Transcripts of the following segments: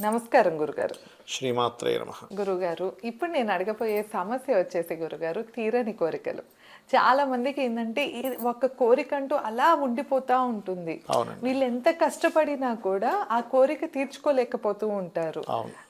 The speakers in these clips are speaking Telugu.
నమస్కారం గురుగారు. శ్రీమాత్రే నమ. గురుగారు ఇప్పుడు నేను అడగబోయే సమస్య వచ్చేసి గురుగారు తీరని కోరికలు. చాలా మందికి ఏంటంటే ఈ ఒక కోరిక అంటూ అలా ఉండిపోతా ఉంటుంది. వీళ్ళు ఎంత కష్టపడినా కూడా ఆ కోరిక తీర్చుకోలేకపోతూ ఉంటారు.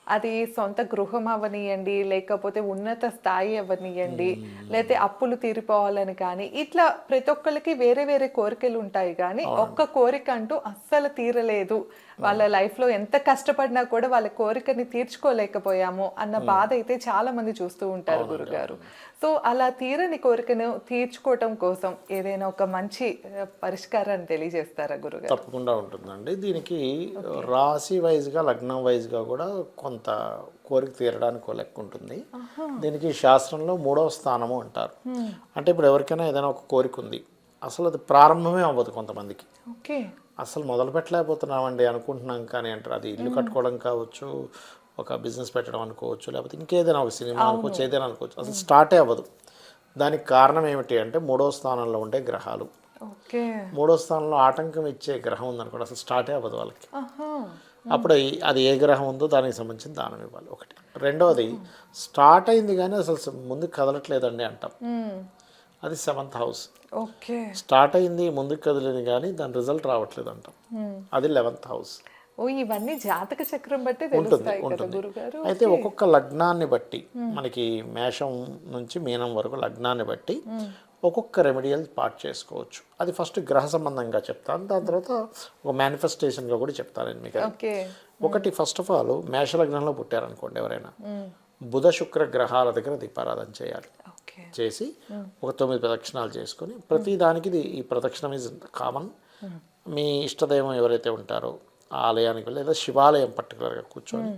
అది సొంత గృహం అవనియండి లేకపోతే ఉన్నత స్థాయి అవనియండి లేకపోతే అప్పులు తీరిపోవాలని కానీ ఇట్లా ప్రతి ఒక్కరికి వేరే వేరే కోరికలు ఉంటాయి కానీ ఒక్క కోరిక అంటూ అస్సలు తీరలేదు. వాళ్ళ లైఫ్లో ఎంత కష్టపడినా కూడా వాళ్ళ కోరికని తీర్చుకోలేకపోయాము అన్న బాధ అయితే చాలా మంది చూస్తూ ఉంటారు గురుగారు. సో అలా తీరని కోరికను తీర్చుకోవటం కోసం ఏదైనా ఒక మంచి పరిష్కారాన్ని తెలియజేస్తారా గురుగారు? తప్పకుండా ఉంటుందండి. దీనికి రాశి వైజ్గా లగ్నం వైజ్గా కూడా కొంత కోరిక తీరడానికి లెక్క ఉంటుంది. దీనికి శాస్త్రంలో మూడవ స్థానము అంటారు. అంటే ఇప్పుడు ఎవరికైనా ఏదైనా ఒక కోరిక ఉంది. అసలు అది ప్రారంభమే అవ్వదు కొంతమందికి. ఓకే. అసలు మొదలు పెట్టలేకపోతున్నామండి అనుకుంటున్నాం కానీ అంటారు. అది ఇల్లు కట్టుకోవడం కావచ్చు ఒక బిజినెస్ పెట్టడం అనుకోవచ్చు లేకపోతే ఇంకేదైనా ఒక సినిమా అనుకోవచ్చు ఏదైనా అనుకోవచ్చు. అసలు స్టార్టే అవ్వదు. దానికి కారణం ఏమిటి అంటే మూడో స్థానంలో ఉండే గ్రహాలు. ఓకే. మూడో స్థానంలో ఆటంకం ఇచ్చే గ్రహం ఉందనుకోండి అసలు స్టార్టే అవ్వదు వాళ్ళకి. అప్పుడు అది ఏ గ్రహం ఉందో దానికి సంబంధించిన దానం ఇవ్వాలి ఒకటి. రెండవది స్టార్ట్ అయింది కానీ అసలు ముందుకు కదలట్లేదండి అంటాం. అది సెవెంత్ హౌస్ ఓకే. స్టార్ట్ అయింది ముందుకు కదిలింది కానీ దాని రిజల్ట్ రావట్లేదు అంటాం. అది లెవెన్త్ హౌస్ ఓ ఇవన్నీ జాతక చక్రం బట్టి ఉంటుంది ఉంటుంది. అయితే ఒక్కొక్క లగ్నాన్ని బట్టి మనకి మేషం నుంచి మీనం వరకు లగ్నాన్ని బట్టి ఒక్కొక్క రెమెడియల్ పార్ట్ చేసుకోవచ్చు. అది ఫస్ట్ గ్రహ సంబంధంగా చెప్తాను. దాని తర్వాత ఒక మేనిఫెస్టేషన్గా కూడా చెప్తాను నేను మీకు. ఒకటి ఫస్ట్ ఆఫ్ ఆల్ మేష లగ్నంలో పుట్టారనుకోండి ఎవరైనా. బుధ శుక్ర గ్రహాల దగ్గర దీపారాధన చేయాలి. ఓకే. చేసి ఒక తొమ్మిది ప్రదక్షిణాలు చేసుకొని ప్రతి దానికి ఈ ప్రదక్షిణం ఇస్ కామన్ మీ ఇష్టదైవం ఎవరైతే ఉంటారో ఆలయానికి వెళ్ళి లేదా శివాలయం పర్టికులర్గా కూర్చొని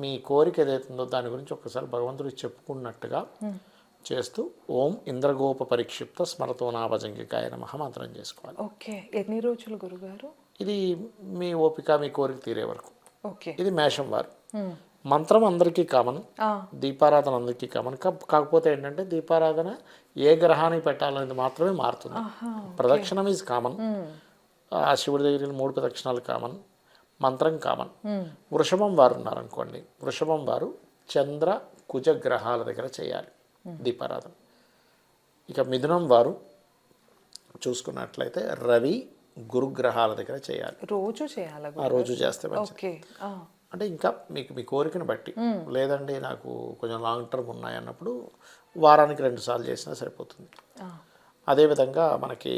మీ కోరిక ఏదైతుందో దాని గురించి ఒకసారి భగవంతుడికి చెప్పుకున్నట్టుగా చేస్తూ ఓం ఇంద్రగోప పరిక్షిప్త స్మరతో నాభజంగికాయ నమః మంత్రం చేసుకోవాలి. ఓకే. ఎన్ని రోజులు గురుగారు? ఇది మీ ఓపిక మీ కోరిక తీరే వరకు. ఓకే. ఇది మేషం వారు. మంత్రం అందరికీ కామన్ దీపారాధన అందరికీ కామన్. కాకపోతే ఏంటంటే దీపారాధన ఏ గ్రహానికి పెట్టాలనేది మాత్రమే మారుతుంది. ప్రదక్షిణం ఈజ్ కామన్. ఆ శివుడి దగ్గరికి వెళ్ళి మూడు ప్రదక్షిణాలు కామన్ మంత్రం కామన్. వృషభం వారు ఉన్నారనుకోండి వృషభం వారు చంద్ర కుజ గ్రహాల దగ్గర చేయాలి దీపారాధన. ఇక మిథునం వారు చూసుకున్నట్లయితే రవి గురుగ్రహాల దగ్గర చేయాలి. రోజు చేయాలా ఆ రోజు చేస్తే మంచిది. అంటే ఇంకా మీకు మీ కోరికను బట్టి. లేదండి నాకు కొంచెం లాంగ్ టర్మ్ ఉన్నాయి అన్నప్పుడు వారానికి రెండు సార్లు చేసినా సరిపోతుంది. అదేవిధంగా మనకి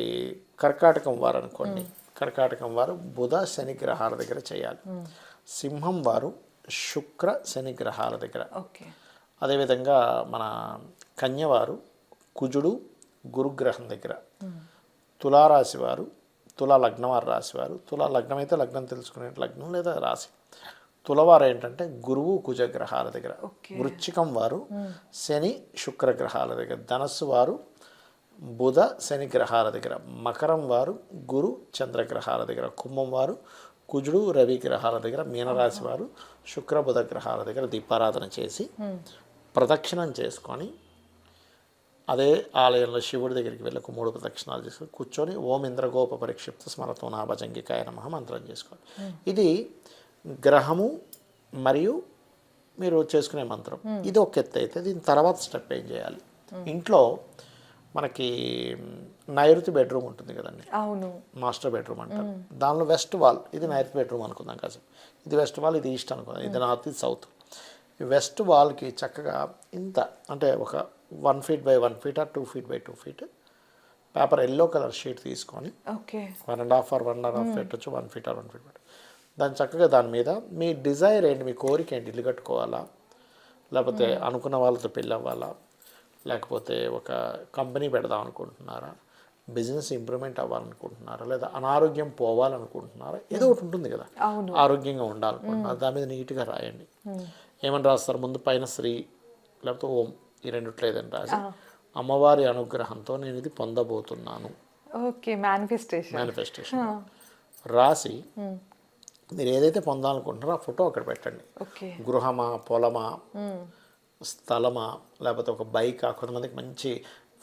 కర్కాటకం వారు అనుకోండి కర్కాటకం వారు బుధ శని గ్రహాల దగ్గర చేయాలి. సింహం వారు శుక్ర శని గ్రహాల దగ్గర. ఓకే. అదేవిధంగా మన కన్యవారు కుజుడు గురుగ్రహం దగ్గర. తులారాశి వారు తులా లగ్నం వారు రాశి వారు తులా లగ్నం అయితే లగ్నం తెలుసుకునే లగ్నం లేదా రాశి. తులవారు ఏంటంటే గురువు కుజ గ్రహాల దగ్గర. ఓకే. వృశ్చికం వారు శని శుక్ర గ్రహాల దగ్గర. ధనస్సు వారు బుధ శని గ్రహాల దగ్గర మకరం వారు గురు చంద్ర గ్రహాల దగ్గర కుంభం వారు కుజుడు రవి గ్రహాల దగ్గర మీనరాశి వారు శుక్ర బుధ గ్రహాల దగ్గర దీపారాధన చేసి ప్రదక్షిణం చేసుకొని అదే ఆలయంలో శివుడి దగ్గరికి వెళ్ళి ఒక మూడు ప్రదక్షిణాలు చేసుకొని కూర్చొని ఓం ఇంద్రగోప పరిక్షిప్త స్మరతో నాభజంగికాయ నమః మంత్రం చేసుకోవాలి. ఇది గ్రహము మరియు మీరు చేసుకునే మంత్రం. ఇది ఒక ఎత్తు అయితే దీని తర్వాత స్టెప్ ఏం చేయాలి? ఇంట్లో మనకి నైరుతి బెడ్రూమ్ ఉంటుంది కదండి. అవును. మాస్టర్ బెడ్రూమ్ అంటారు. దానిలో వెస్ట్ వాల్ ఇది నైరుతి బెడ్రూమ్ అనుకుందాం కాసేపు. ఇది వెస్ట్ వాల్ ఇది ఈస్ట్ అనుకుందాం. ఇది నార్త్ ఇది సౌత్. వెస్ట్ వాల్కి చక్కగా ఇంత అంటే ఒక one feet by one feet or two feet by two feet paper yellow colour sheet తీసుకొని okay. One and half or one and half పెట్టచ్చు one feet or one feet దాని చక్కగా దాని మీద మీ డిజైర్ ఏంటి మీ కోరిక ఏంటి ఇల్లు కట్టుకోవాలా? లేకపోతే అనుకున్న వాళ్ళతో పెళ్ళి అవ్వాలా? లేకపోతే ఒక కంపెనీ పెడదాం అనుకుంటున్నారా? బిజినెస్ ఇంప్రూవ్మెంట్ అవ్వాలనుకుంటున్నారా? లేదా అనారోగ్యం పోవాలనుకుంటున్నారా? ఏదో ఒకటి ఉంటుంది కదా. ఆరోగ్యంగా ఉండాలనుకుంటున్నారు? దాని మీద నీట్గా రాయండి. ఏమని రాస్తారు? ముందు పైన శ్రీ లేకపోతే ఓం ఈ రెండిట్లో ఏదని రాసి అమ్మవారి అనుగ్రహంతో నేను ఇది పొందబోతున్నాను. ఓకే మేనిఫెస్టేషన్ మేనిఫెస్టేషన్ రాసి మీరు ఏదైతే పొందాలనుకుంటున్నారో ఆ ఫోటో అక్కడ పెట్టండి. ఓకే. గృహమా పొలమా స్థలమా లేకపోతే ఒక బైక్? కొంతమందికి మంచి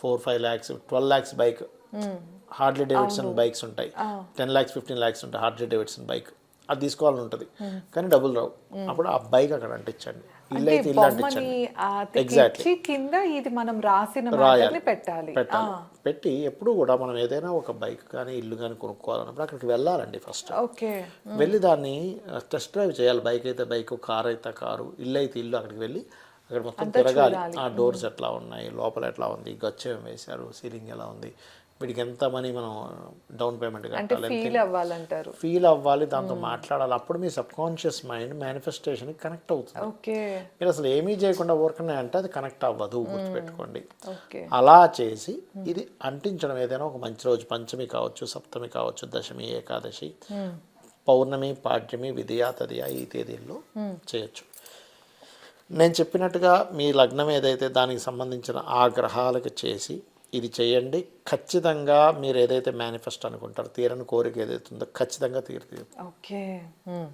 four five lakhs twelve lakhs bike. Hardly Davidson bikes ఉంటాయి. టెన్ ల్యాక్స్ ఫిఫ్టీన్ ల్యాక్స్ ఉంటాయి హార్డ్లీ డేవిడ్సన్ బైక్. అది తీసుకోవాలని ఉంటుంది కానీ డబ్బులు రావు. అప్పుడు ఆ బైక్ అక్కడ అంటించండి. ఇల్లు అయితే ఇల్లు అంటించండి. అతికిచ్చి కింద ఇది మనం రాసిన మాటల్ని పెట్టాలి. పెట్టాలి. పెట్టి ఎప్పుడు కూడా మనం ఏదైనా ఒక బైక్ కానీ ఇల్లు కానీ కొనుక్కోవాలన్నప్పుడు అక్కడికి వెళ్ళాలండి ఫస్ట్. ఓకే. వెళ్ళి దాన్ని టెస్ట్ డ్రైవ్ చేయాలి. బైక్ అయితే బైక్ కార్ అయితే కారు ఇల్లు అయితే ఇల్లు అక్కడికి వెళ్ళి అక్కడ మొత్తం తిరగాలి. ఆ డోర్స్ ఎట్లా ఉన్నాయి? లోపల ఎట్లా ఉంది? గచ్చేం వేశారు. సీలింగ్ ఎలా ఉంది? వీటికి ఎంత మనీ మనం డౌన్ పేమెంట్ కట్టాలి? ఫీల్ అవ్వాలంటారు. ఫీల్ అవ్వాలి దాంతో మాట్లాడాలి. అప్పుడు మీ subconscious mind manifestation connect అవుతుంది. ఓకే. మీరు అసలు ఏమీ చేయకుండా ఊరకనే అంటే అది కనెక్ట్ అవ్వదు గుర్తుపెట్టుకోండి. అలా చేసి ఇది అంటించడం ఏదైనా ఒక మంచి రోజు పంచమి కావచ్చు సప్తమి కావచ్చు దశమి ఏకాదశి పౌర్ణమి పాడ్యమి విధియా తదియా ఈ తేదీల్లో చేయొచ్చు. నేను చెప్పినట్టుగా మీ లగ్నం ఏదైతే దానికి సంబంధించిన ఆ గ్రహాలకు చేసి ఇది చేయండి ఖచ్చితంగా మీరు ఏదైతే మేనిఫెస్ట్ అనుకుంటారో తీరని కోరిక ఏదైతే ఉందో ఖచ్చితంగా తీరుతుంది ఓకే. మ్మ్.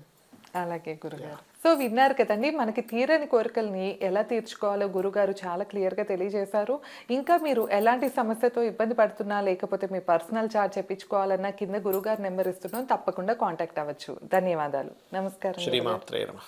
అలాగే గురుగారు. సో విన్నారు కదండి మనకి తీరని కోరికల్ని ఎలా తీర్చుకోవాలో గురుగారు చాలా క్లియర్గా తెలియజేశారు. ఇంకా మీరు ఎలాంటి సమస్యతో ఇబ్బంది పడుతున్నా లేకపోతే మీ పర్సనల్ చార్ట్ చెప్పించుకోవాలన్నా కింద గురుగారు నెంబర్ ఇస్తున్నాం తప్పకుండా కాంటాక్ట్ అవ్వచ్చు. ధన్యవాదాలు. నమస్కారం. శ్రీమాత్రే నమః.